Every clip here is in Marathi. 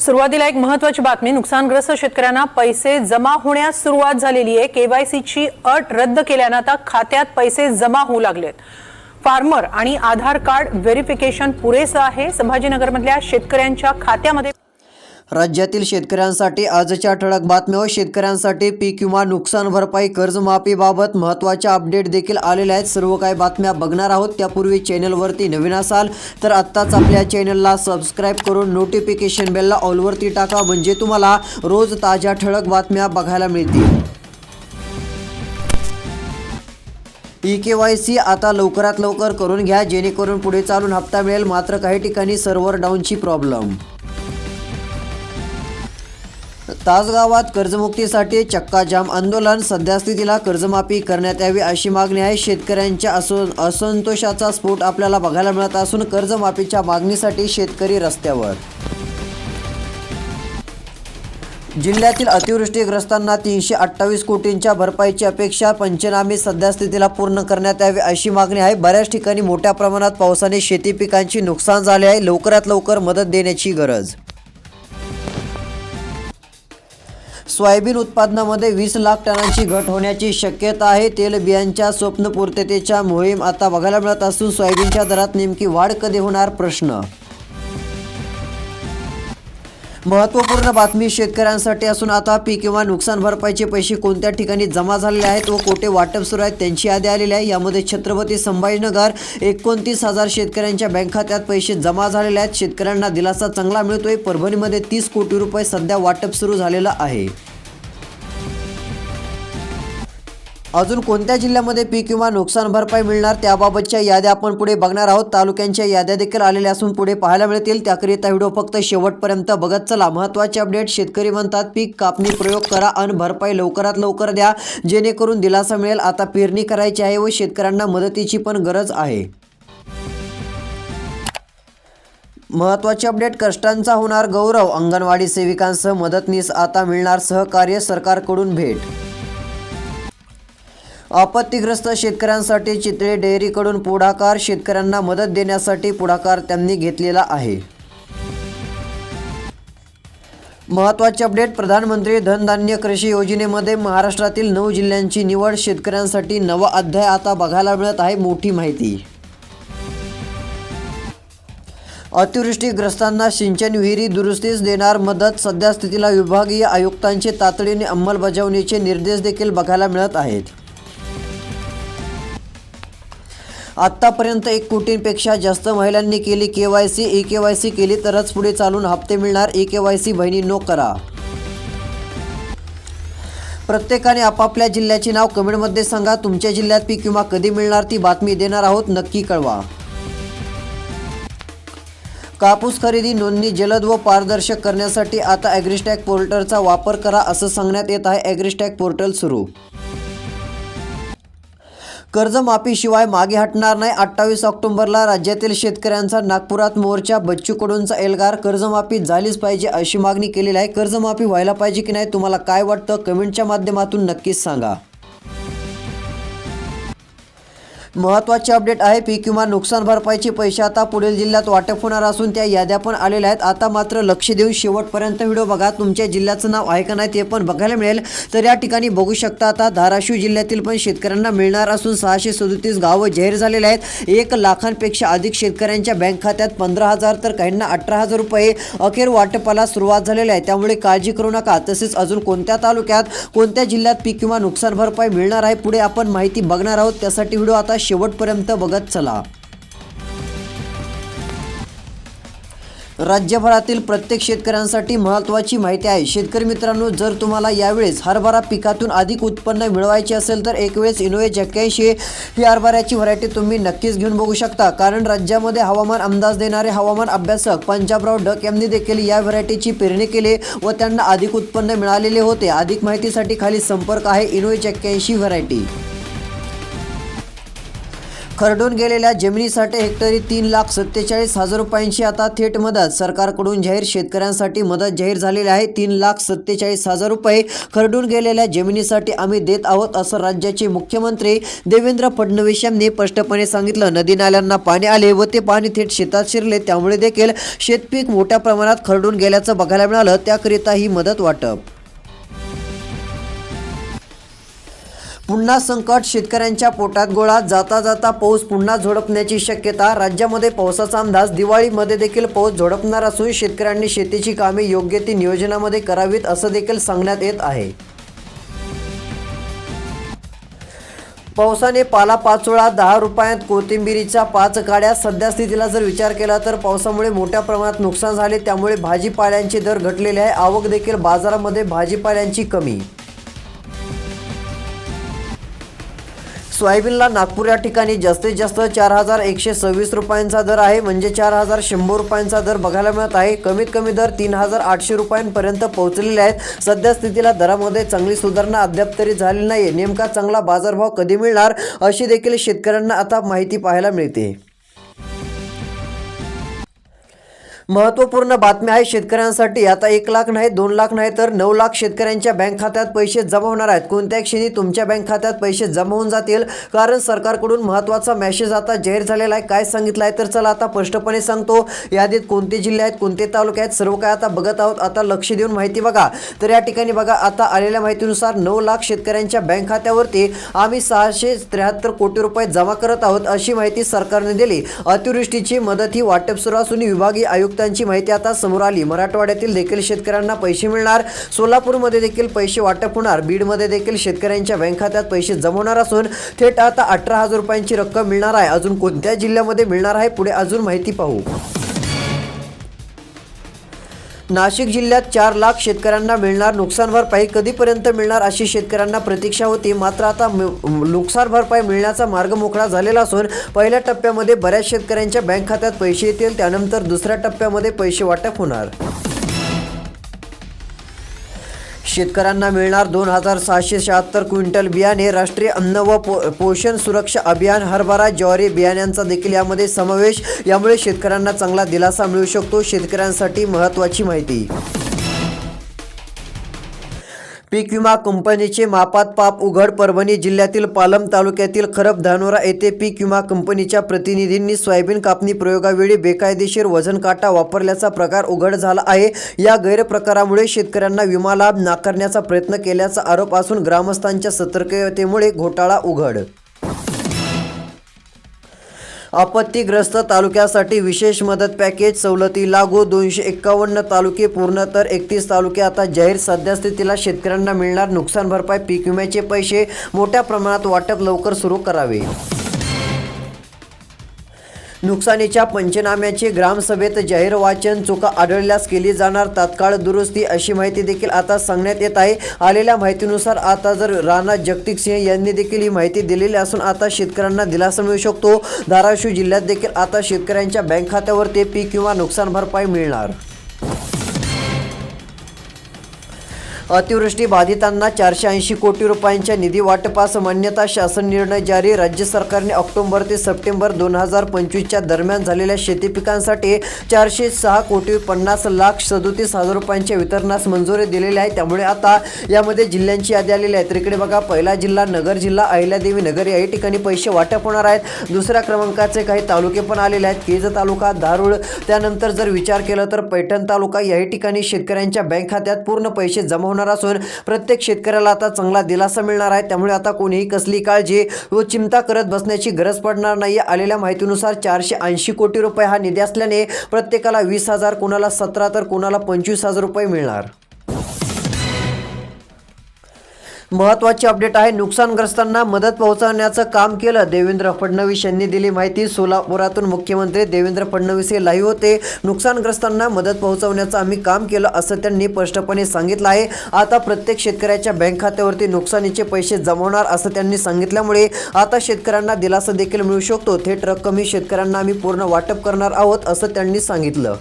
सुरुवातीला एक महत्वाची बातमी नुकसानग्रस्त शेतकऱ्यांना पैसे जमा होण्यास सुरुवात झालेली आहे. केवायसीची अट रद्द केल्यानं आता खात्यात पैसे जमा होऊ लागलेत. फार्मर आणि आधार कार्ड व्हेरिफिकेशन पुरेसं आहे. संभाजीनगरमधल्या शेतकऱ्यांच्या खात्यामध्ये राज्यातील शेतकऱ्यांसाठी आजच्या ठळक बातम्या व शेतकऱ्यांसाठी पीक विमा नुकसान भरपाई कर्जमाफीबाबत महत्त्वाच्या अपडेट देखील आलेल्या आहेत. सर्व काही बातम्या बघणार आहोत. त्यापूर्वी चॅनलवरती नवीन असाल तर आत्ताच आपल्या चॅनलला सबस्क्राईब करून नोटिफिकेशन बेलला ऑलवरती टाका. म्हणजे तुम्हाला रोज ताज्या ठळक बातम्या बघायला मिळतील. ई के वाय सी आता लवकरात लवकर करून घ्या. जेणेकरून पुढे चालून हप्ता मिळेल. मात्र काही ठिकाणी सर्व्हर डाऊनची प्रॉब्लेम. तासगावात कर्जमुक्तीसाठी चक्काजाम आंदोलन. सध्यास्थितीला कर्जमाफी करण्यात यावी अशी मागणी आहे. शेतकऱ्यांच्या असो असंतोषाचा स्फोट आपल्याला बघायला मिळत असून कर्जमाफीच्या मागणीसाठी शेतकरी रस्त्यावर. जिल्ह्यातील अतिवृष्टीग्रस्तांना तीनशे अठ्ठावीस कोटींच्या भरपाईची अपेक्षा. पंचनामे सध्यास्थितीला पूर्ण करण्यात यावी अशी मागणी आहे. बऱ्याच ठिकाणी मोठ्या प्रमाणात पावसाने शेती पिकांची नुकसान झाले आहे. लवकरात लवकर मदत देण्याची गरज. सोयाबीन उत्पादनामध्ये वीस लाख टनांची घट होण्याची शक्यता आहे. तेलबियांच्या स्वप्नपूर्ततेच्या मोहीम आता बघायला मिळत असून सोयाबीनच्या दरात नेमकी वाढ कधी होणार? प्रश्न. महत्त्वपूर्ण बातमी शेतकऱ्यांसाठी असून आता पीक किंवा नुकसान भरपाईचे पैसे कोणत्या ठिकाणी जमा झालेले आहेत व कोठे वाटप सुरू आहेत त्यांची यादी आलेली आहे. यामध्ये छत्रपती संभाजीनगर एकोणतीस हजार शेतकऱ्यांच्या बँक खात्यात पैसे जमा झालेले आहेत. शेतकऱ्यांना दिलासा चांगला मिळतोय. परभणीमध्ये तीस कोटी रुपये सध्या वाटप सुरू झालेलं आहे. अजून कोणत्या जिल्ह्यामध्ये पीक विमा नुकसान भरपाई मिळणार त्याबाबतच्या याद्या आपण पुढे बघणार आहोत. तालुक्यांच्या याद्या देखील आलेल्या असून पुढे पाहायला मिळतील. त्याकरिता व्हिडिओ फक्त शेवटपर्यंत बघत चला. महत्त्वाचे अपडेट शेतकरी म्हणतात पीक कापणी प्रयोग करा आणि भरपाई लवकरात लवकर द्या. जेणेकरून दिलासा मिळेल. आता पेरणी करायची आहे व शेतकऱ्यांना मदतीची पण गरज आहे. महत्त्वाचे अपडेट कष्टांचा होणार गौरव. अंगणवाडी सेविकांसह मदतनीस आता मिळणार सहकार्य सरकारकडून भेट आपत्तीग्रस्त शेतकऱ्यांसाठी चितळे डेअरीकडून पुढाकार शेतकऱ्यांना मदत देण्यासाठी पुढाकार त्यांनी घेतलेला आहे. महत्त्वाचे अपडेट प्रधानमंत्री धनधान्य कृषी योजनेमध्ये महाराष्ट्रातील नऊ जिल्ह्यांची निवड शेतकऱ्यांसाठी नवा अध्याय आता बघायला मिळत आहे मोठी माहिती. अतिवृष्टीग्रस्तांना सिंचन विहिरी दुरुस्तीस देणार मदत सध्या स्थितीला विभागीय आयुक्तांचे तातडीने अंमलबजावणीचे निर्देश देखील बघायला मिळत आहेत. आत्तापर्यंत एक कोटींपेक्षा जास्त महिलांनी केली K Y C E K Y C केली तरच पुढे चालून हप्ते मिळणार. ई के वाय सी बहिणी नो करा. प्रत्येकाने आपापल्या जिल्ह्याचे नाव कमेंटमध्ये सांगा. तुमच्या जिल्ह्यात पीक विमा कधी मिळणार ती बातमी देणार आहोत. नक्की कळवा. कापूस खरेदी नोंदणी जलद व पारदर्शक करण्यासाठी आता ॲग्रिस्टॅक पोर्टलचा वापर करा असं सांगण्यात येत आहे. ॲग्रिस्टॅक पोर्टल सुरू कर्जमाफीशिवाय मागे हटणार नाही. अठ्ठावीस ऑक्टोबरला राज्यातील शेतकऱ्यांचा नागपुरात मोर्चा. बच्चू कडूंचा एल्गार कर्जमाफी झालीच पाहिजे अशी मागणी केलेली आहे. कर्जमाफी व्हायला पाहिजे की नाही तुम्हाला काय वाटतं? कमेंटच्या माध्यमातून नक्कीच सांगा. महत्त्वाचे अपडेट आहे पीक विमा नुकसान भरपाईचे पैसे आता पुढील जिल्ह्यात वाटप होणार असून त्या याद्या पण आलेल्या आहेत. आता मात्र लक्ष देऊन शेवटपर्यंत व्हिडिओ बघा. तुमच्या जिल्ह्याचं नाव आहे का नाही ते पण बघायला मिळेल. तर या ठिकाणी बघू शकता आता धाराशिव जिल्ह्यातील पण शेतकऱ्यांना मिळणार असून सहाशे सदोतीस गावं जाहीर झालेले आहेत. एक लाखांपेक्षा अधिक शेतकऱ्यांच्या बँक खात्यात पंधरा हजार तर काहींना अठरा हजार रुपये अखेर वाटपाला सुरुवात झालेली आहे. त्यामुळे काळजी करू नका. तसेच अजून कोणत्या तालुक्यात कोणत्या जिल्ह्यात पीक किंवा नुकसान भरपाई मिळणार आहे पुढे आपण माहिती बघणार आहोत. त्यासाठी व्हिडिओ आता शेवटपर्यंत बघत चला. राज्यभरातील प्रत्येक शेतकऱ्यांसाठी महत्त्वाची माहिती आहे. शेतकरी मित्रांनो जर तुम्हाला यावेळेस हरभरा पिकातून अधिक उत्पन्न मिळवायचे असेल तर एक वेळेस इनोवेज एक्क्याऐंशी ही हरभऱ्याची व्हरायटी तुम्ही नक्कीच घेऊन बघू शकता. कारण राज्यामध्ये हवामान अंदाज देणारे हवामान अभ्यासक पंजाबराव डक यांनी देखील या व्हरायटीची पेरणी केली व त्यांना अधिक उत्पन्न मिळालेले होते. अधिक माहितीसाठी खाली संपर्क आहे इनोवेज एक्क्याऐंशी व्हरायटी. खरडून गेलेल्या जमिनीसाठी हेक्टरी तीन लाख सत्तेचाळीस हजार रुपयांची आता थेट मदत. सरकारकडून जाहीर शेतकऱ्यांसाठी मदत जाहीर झालेली आहे. तीन लाख सत्तेचाळीस हजार रुपये खरडून गेलेल्या जमिनीसाठी आम्ही देत आहोत असं राज्याचे मुख्यमंत्री देवेंद्र फडणवीस यांनी स्पष्टपणे सांगितलं. नदी नाल्यांना पाणी आले व ते पाणी थेट शेतात शिरले. त्यामुळे देखील शेतपीक मोठ्या प्रमाणात खरडून गेल्याचं बघायला मिळालं. त्याकरिता ही मदत वाटप पुन्हा संकट शेतकऱ्यांच्या पोटात गोळा जाता जाता पाऊस पुन्हा झोडपण्याची शक्यता राज्यामध्ये पावसाचा अंदाज दिवाळीमध्ये देखील पाऊस झोडपणार असून शेतकऱ्यांनी शेतीची कामे योग्य ती नियोजनामध्ये करावीत असं देखील सांगण्यात येत आहे. पावसाने पाला पाचोळा दहा रुपयात कोथिंबिरीच्या पाच काड्या. सध्या स्थितीला जर विचार केला तर पावसामुळे मोठ्या प्रमाणात नुकसान झाले त्यामुळे भाजीपाल्यांचे दर घटलेले आहे. आवक देखील बाजारामध्ये भाजीपाल्यांची कमी सोयाबीनला नागपूर या ठिकाणी जास्तीत जास्त चार हजार एकशे सव्वीस रुपयांचा दर आहे. म्हणजे चार हजार शंभर रुपयांचा दर बघायला मिळत आहे. कमीत कमी दर तीन हजार आठशे रुपयांपर्यंत पोहोचलेले आहेत. सध्या स्थितीला दरामध्ये चांगली सुधारणा अद्याप तरी झाली नाही नेमका चांगला बाजारभाव कधी मिळणार अशी देखील शेतकऱ्यांना आता माहिती पाहायला मिळते. महत्त्वपूर्ण बातमी आहे शेतकऱ्यांसाठी. आता एक लाख नाही दोन लाख नाही तर नऊ लाख शेतकऱ्यांच्या बँक खात्यात पैसे जमा होणार आहेत. कोणत्या क्षणी तुमच्या बँक खात्यात पैसे जमा होऊन जातील कारण सरकारकडून महत्त्वाचा मेसेज आता जाहीर झालेला आहे. काय सांगितलं आहे तर चला आता स्पष्टपणे सांगतो. यादीत कोणते जिल्हे आहेत कोणते तालुके आहेत सर्व काय आता बघत आहोत. आता लक्ष देऊन माहिती बघा. तर या ठिकाणी बघा आता आलेल्या माहितीनुसार नऊ लाख शेतकऱ्यांच्या बँक खात्यावरती आम्ही सहाशे त्र्याहत्तर कोटी रुपये जमा करत आहोत अशी माहिती सरकारने दिली. अतिवृष्टीची मदत ही वाटप सुरू असून विभागीय आयुक्त आयुक्तांची माहिती आता समोर आली. मराठवाड्यातील देखील शेतकऱ्यांना पैसे मिळणार. सोलापूरमध्ये देखील पैसे वाटप होणार. बीडमध्ये देखील शेतकऱ्यांच्या बँक खात्यात पैसे जमवणार असून थेट आता अठरा हजार रुपयांची रक्कम मिळणार आहे. अजून कोणत्या जिल्ह्यामध्ये मिळणार आहे? पुढे अजून माहिती पाहू. नाशिक जिल्ह्यात चार लाख शेतकऱ्यांना मिळणार नुकसान भरपाई कधीपर्यंत मिळणार अशी शेतकऱ्यांना प्रतीक्षा होती. मात्र आता नुकसान भरपाई मिळण्याचा मार्ग मोकळा झालेला असून पहिल्या टप्प्यामध्ये बऱ्याच शेतकऱ्यांच्या बँक खात्यात पैसे येतील त्यानंतर दुसऱ्या टप्प्यामध्ये पैसे वाटप होणार. शेतकऱ्यांना मिळणार दोन हजार सहाशे शहात्तर क्विंटल बियाणे. राष्ट्रीय अन्न व पो पोषण सुरक्षा अभियान हरभरा ज्वारी बियाण्यांचा देखील यामध्ये समावेश. यामुळे शेतकऱ्यांना चांगला दिलासा मिळू शकतो. शेतकऱ्यांसाठी महत्त्वाची माहिती. पीक विमा कंपनीचे मापात पाप उघड परभणी जिल्ह्यातील पालम तालुक्यातील खरब धानोरा येथे पीक विमा कंपनीच्या प्रतिनिधींनी सोयाबीन कापणी प्रयोगावेळी बेकायदेशीर वजन काटा वापरल्याचा प्रकार उघड झाला आहे. या गैरप्रकारामुळे शेतकऱ्यांना विमा लाभ नाकारण्याचा प्रयत्न केल्याचा आरोप असून ग्रामस्थांच्या सतर्कतेमुळे घोटाळा उघड. आपत्तीग्रस्त तालुक्यासाठी विशेष मदत पॅकेज सवलती लागू. दोनशे एक्कावन्न तालुके पूर्ण तर एकतीस तालुके आता जाहीर. सध्या स्थितीला शेतकऱ्यांना मिळणार नुकसान भरपाई पीक विम्याचे पैसे मोठ्या प्रमाणात वाटप लवकर सुरू करावे. नुकसानीच्या पंचनाम्याचे ग्रामसभेत जाहीर वाचन चुका आढळल्यास केली जाणार तात्काळ दुरुस्ती अशी माहिती देखील आता सांगण्यात येत आहे. आलेल्या माहितीनुसार आता जर राणा जगतिक सिंह यांनी देखील ही माहिती दिलेली असून आता शेतकऱ्यांना दिलासा मिळू शकतो. धाराशिव जिल्ह्यात देखील आता शेतकऱ्यांच्या बँक खात्यावर ते पीक किंवा नुकसान भरपाई मिळणार. अतिवृष्टी बाधितांना चारशे ऐंशी कोटी रुपयांच्या निधी वाटपास मान्यता शासन निर्णय जारी. राज्य सरकारने ऑक्टोबर ते सप्टेंबर दोन हजार पंचवीसच्या दरम्यान झालेल्या शेती पिकांसाठी चारशे सहा कोटी पन्नास लाख सदोतीस हजार रुपयांच्या वितरणास मंजुरी दिलेली आहे. त्यामुळे आता यामध्ये जिल्ह्यांची यादी आलेली आहे. तिकडे बघा पहिला जिल्हा नगर जिल्हा अहिल्यादेवी नगर. याही ठिकाणी पैसे वाटप होणार आहेत. दुसऱ्या क्रमांकाचे काही तालुके पण आलेले आहेत. केज तालुका धारूळ त्यानंतर जर विचार केला तर पैठण तालुका. याही ठिकाणी शेतकऱ्यांच्या बँक खात्यात पूर्ण पैसे जमा होणार असून प्रत्येक शेतकऱ्याला आता चांगला दिलासा मिळणार आहे. त्यामुळे आता कोणीही कसली काळजी व चिंता करत बसण्याची गरज पडणार नाही आलेल्या माहितीनुसार चारशे ऐंशी कोटी रुपये हा निधी असल्याने प्रत्येकाला वीस हजार कोणाला सतरा तर कोणाला पंचवीस हजार रुपये मिळणार. महत्त्वाची अपडेट आहे नुकसानग्रस्तांना मदत पोहोचवण्याचं काम केलं. देवेंद्र फडणवीस यांनी दिली माहिती. सोलापुरातून मुख्यमंत्री देवेंद्र फडणवीस हे लाईव्ह होते. नुकसानग्रस्तांना मदत पोहोचवण्याचं आम्ही काम केलं असं त्यांनी स्पष्टपणे सांगितलं आहे. आता प्रत्येक शेतकऱ्याच्या बँक खात्यावरती नुकसानीचे पैसे जमवणार असं त्यांनी सांगितल्यामुळे आता शेतकऱ्यांना दिलासा देखील मिळू शकतो. थेट रक्कम ही शेतकऱ्यांना आम्ही पूर्ण वाटप करणार आहोत असं त्यांनी सांगितलं.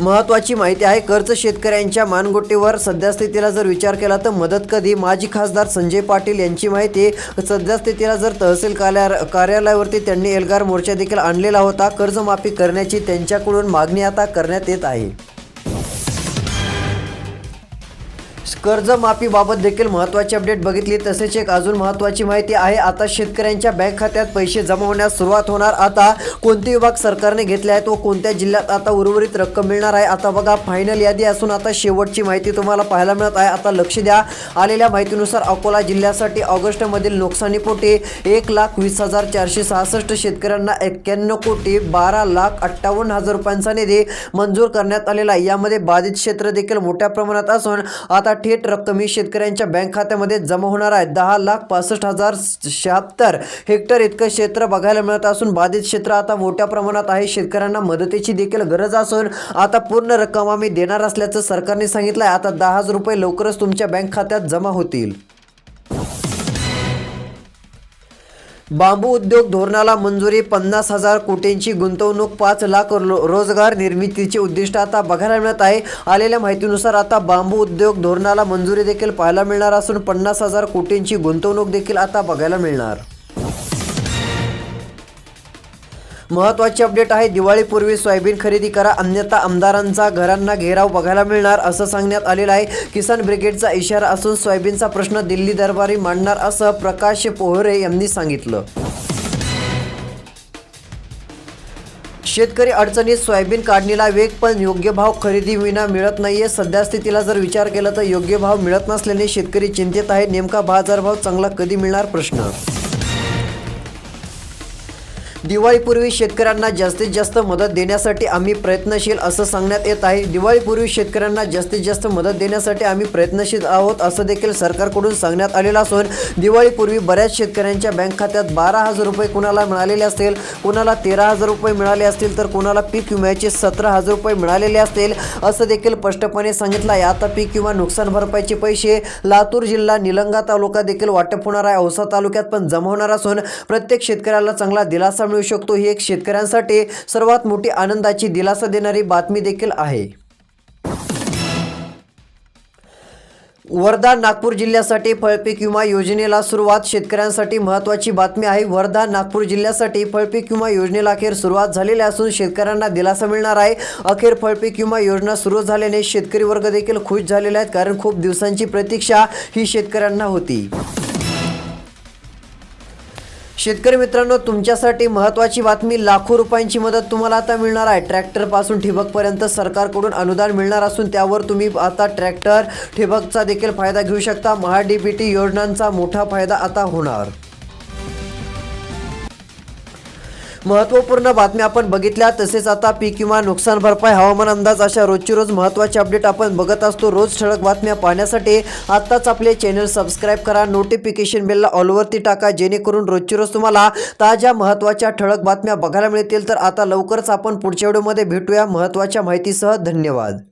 महत्त्वाची माहिती आहे कर्ज शेतकऱ्यांच्या मानगोटीवर सध्यास्थितीला जर विचार केला तर मदत कधी? माजी खासदार संजय पाटील यांची माहिती सध्यास्थितीला जर तहसील कार्या कार्यालयावरती त्यांनी एल्गार मोर्चा देखील आणलेला होता कर्जमाफी करण्याची त्यांच्याकडून मागणी आता करण्यात येत आहे. कर्जमाफीबाबत देखील महत्त्वाची अपडेट बघितली. तसेच एक अजून महत्त्वाची माहिती आहे आता शेतकऱ्यांच्या बँक खात्यात पैसे जमा होण्यास सुरुवात होणार. आता कोणते विभाग सरकारने घेतले आहेत व कोणत्या जिल्ह्यात आता उर्वरित रक्कम मिळणार आहे आता बघा. फायनल यादी असून आता शेवटची माहिती तुम्हाला पाहायला मिळत आहे. आता लक्ष द्या. आलेल्या माहितीनुसार अकोला जिल्ह्यासाठी ऑगस्टमधील नुकसानीपोटी एक लाख वीस हजार चारशे सहासष्ट शेतकऱ्यांना एक्क्याण्णव कोटी बारा लाख अठ्ठावन्न हजार रुपयांचा निधी मंजूर करण्यात आलेला आहे. यामध्ये बाधित क्षेत्र देखील मोठ्या प्रमाणात असून आता थेट रक्कम ही शेतकऱ्यांच्या बँक खात्यामध्ये जमा होणार आहे. दहा लाख पासष्ट हजार शहात्तर हेक्टर इतकं क्षेत्र बघायला मिळत असून बाधित क्षेत्र आता मोठ्या प्रमाणात आहे. शेतकऱ्यांना मदतीची देखील गरज असून आता पूर्ण रक्कम आम्ही देणार असल्याचं सरकारने सांगितलं आहे आता दहा हजार रुपये लवकरच तुमच्या बँक खात्यात जमा होतील. बांबू उद्योग धोरणाला मंजुरी पन्नास हजार कोटींची गुंतवणूक पाच लाख रो- रोजगार निर्मितीचे उद्दिष्ट आता बघायला मिळत आहे. आलेल्या माहितीनुसार आता बांबू उद्योग धोरणाला मंजुरी देखील पाहायला मिळणार असून पन्नास हजार कोटींची गुंतवणूक देखील आता बघायला मिळणार. महत्त्वाची अपडेट आहे दिवाळीपूर्वी सोयाबीन खरेदी करा अन्यथा आमदारांचा घरांना घेराव बघायला मिळणार असं सांगण्यात आलेलं आहे. किसान ब्रिगेडचा इशारा असून सोयाबीनचा प्रश्न दिल्ली दरबारी मांडणार असं प्रकाश पोहरे यांनी सांगितलं. शेतकरी अडचणीत सोयाबीन काढणीला वेग पण योग्य भाव खरेदी विना मिळत नाहीये. सध्या स्थितीला जर विचार केला तर योग्य भाव मिळत नसल्याने शेतकरी चिंतेत आहे. नेमका बाजारभाव चांगला कधी मिळणार? प्रश्न दिवाळीपूर्वी शेतकऱ्यांना जास्तीत जास्त मदत देण्यासाठी आम्ही प्रयत्नशील असं सांगण्यात येत आहे. दिवाळीपूर्वी शेतकऱ्यांना जास्तीत जास्त मदत देण्यासाठी आम्ही प्रयत्नशील आहोत असं देखील सरकारकडून सांगण्यात आलेलं असून दिवाळीपूर्वी बऱ्याच शेतकऱ्यांच्या बँक खात्यात बारा हजार रुपये कुणाला मिळालेले असतील कुणाला तेरा हजार रुपये मिळाले असतील तर कुणाला पीक विम्याचे सतरा हजार रुपये मिळालेले असतील असं देखील स्पष्टपणे सांगितलं आहे आता पीक किंवा नुकसान भरपाईचे पैसे लातूर जिल्हा निलंगा तालुका देखील वाटप होणार आहे. औसा तालुक्यात पण जमा होणार असून प्रत्येक शेतकऱ्याला चांगला दिलासा मिळू शकतो ही एक शेतकऱ्यांसाठी सर्वात मोठी आनंदाची दिलासा देणारी बातमी देखील आहे. वर्धा नागपूर जिल्ह्यासाठी फळपीक विमा योजनेला सुरुवात. शेतकऱ्यांसाठी महत्त्वाची बातमी आहे. वर्धा नागपूर जिल्ह्यासाठी फळपीक विमा योजनेला अखेर सुरुवात झालेली असून शेतकऱ्यांना दिलासा मिळणार आहे. अखेर फळपीक विमा योजना सुरू झाल्याने शेतकरी वर्ग देखील खुश झालेले आहेत कारण खूप दिवसांची प्रतीक्षा ही शेतकऱ्यांना होती. शेतकरी मित्रांनो तुमच्यासाठी महत्त्वाची बातमी लाखो रुपयांची मदत तुम्हाला आता मिळणार आहे. ट्रॅक्टरपासून ठिबकपर्यंत सरकारकडून अनुदान मिळणार असून त्यावर तुम्ही आता ट्रॅक्टर ठिबकचा देखील फायदा घेऊ शकता. महा डी टी योजनांचा मोठा फायदा आता होणार. महत्त्वपूर्ण बातम्या आपण बघितल्या तसेच आता पीक विमा नुकसान भरपाई हवामान अंदाज अशा रोजची रोज महत्त्वाचे अपडेट आपण बघत असतो. रोज ठळक बातम्या पाहण्यासाठी आत्ताच आपले चॅनल सबस्क्राईब करा. नोटिफिकेशन बेलला ऑलवरती टाका जेणेकरून रोजची रोज तुम्हाला ताज्या महत्त्वाच्या ठळक बातम्या बघायला मिळतील. तर आता लवकरच आपण पुढच्या व्हिडिओमध्ये भेटूया. महत्त्वाच्या माहितीसह धन्यवाद.